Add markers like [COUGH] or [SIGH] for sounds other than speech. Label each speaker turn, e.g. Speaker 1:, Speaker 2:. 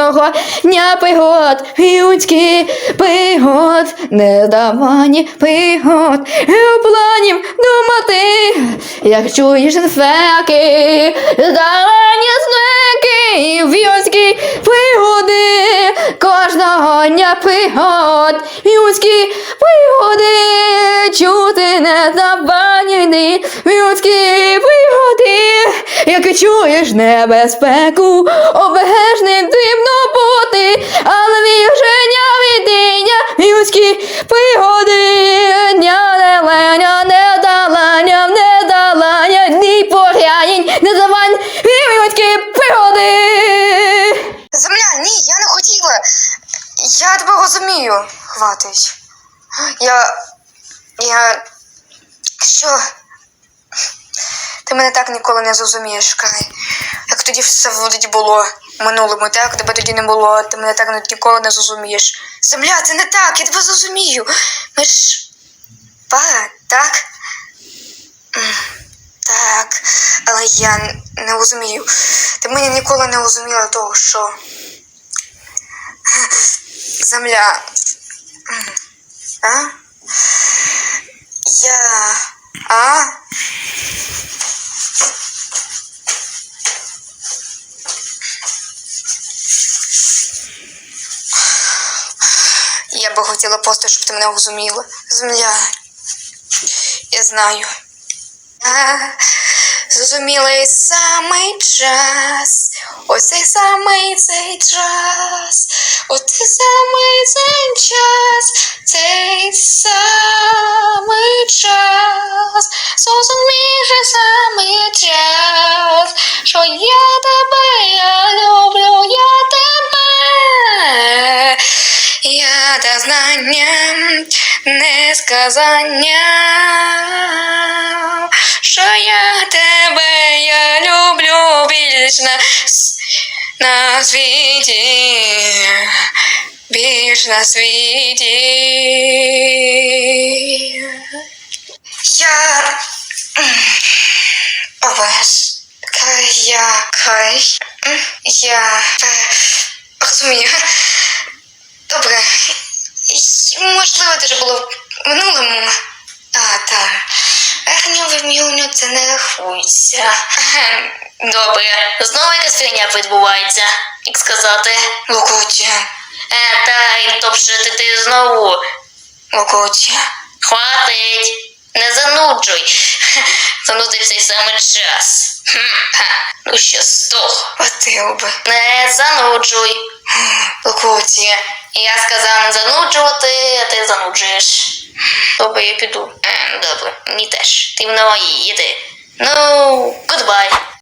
Speaker 1: кожного дня пригод, людські пригод, нездавані пригод, у планів думати, як чуєш інфеки, здалені знаки, людські пригоди, кожного дня пригод, людські пригоди, чути нездавані людські пригоди, як чуєш небезпеку, обережним дивно бути, але віження відіння, людські пригоди, дня неленя, недалання, недалання, ні порянень, не завань, людські пригоди.
Speaker 2: Земля, ні, я не хотіла. Я тебе розумію. Хватить. Я. Я. Що? Ти мене так ніколи не зрозумієш, Кай. Як тоді все вроді було минулому, так? Тебе тоді не було, ти мене так ніколи не зрозумієш. Земля, це не так, я тебе зрозумію. Ми ж. Пара, так? Так, але я не розумію. Ти мене ніколи не розуміла того, що. Земля. А? Я би хотіла просто, щоб ти мене розуміла. Земля. Я знаю. Зрозумілий самий час. Ось цей самий цей час. Ось цей самий цей час. Цей самий час. Зрозумілий самий час. Що я тебе, несказання, що я тебе, я люблю більш на, на світі, більш на світі. Я Овес. Я Кай. Я розумію. Добре. Й- Можливо, це ж було в минулому. А, так. Верхнє вимірювання це не рахується. Добре. Знову якась фігня відбувається, як сказати. Лукуття. Е, та й топше ти, ти знову. Лукуття. Хватить. Не зануджуй. [LAUGHS] Занудив цей самий час. Ну що здох. Хватило би. Не зануджуй. Лукуття. Я сказав не зануджувати, а ти зануджуєш. Добре, я піду. Е, добре, мені теж. Ти мною їди. Ну, гудбай.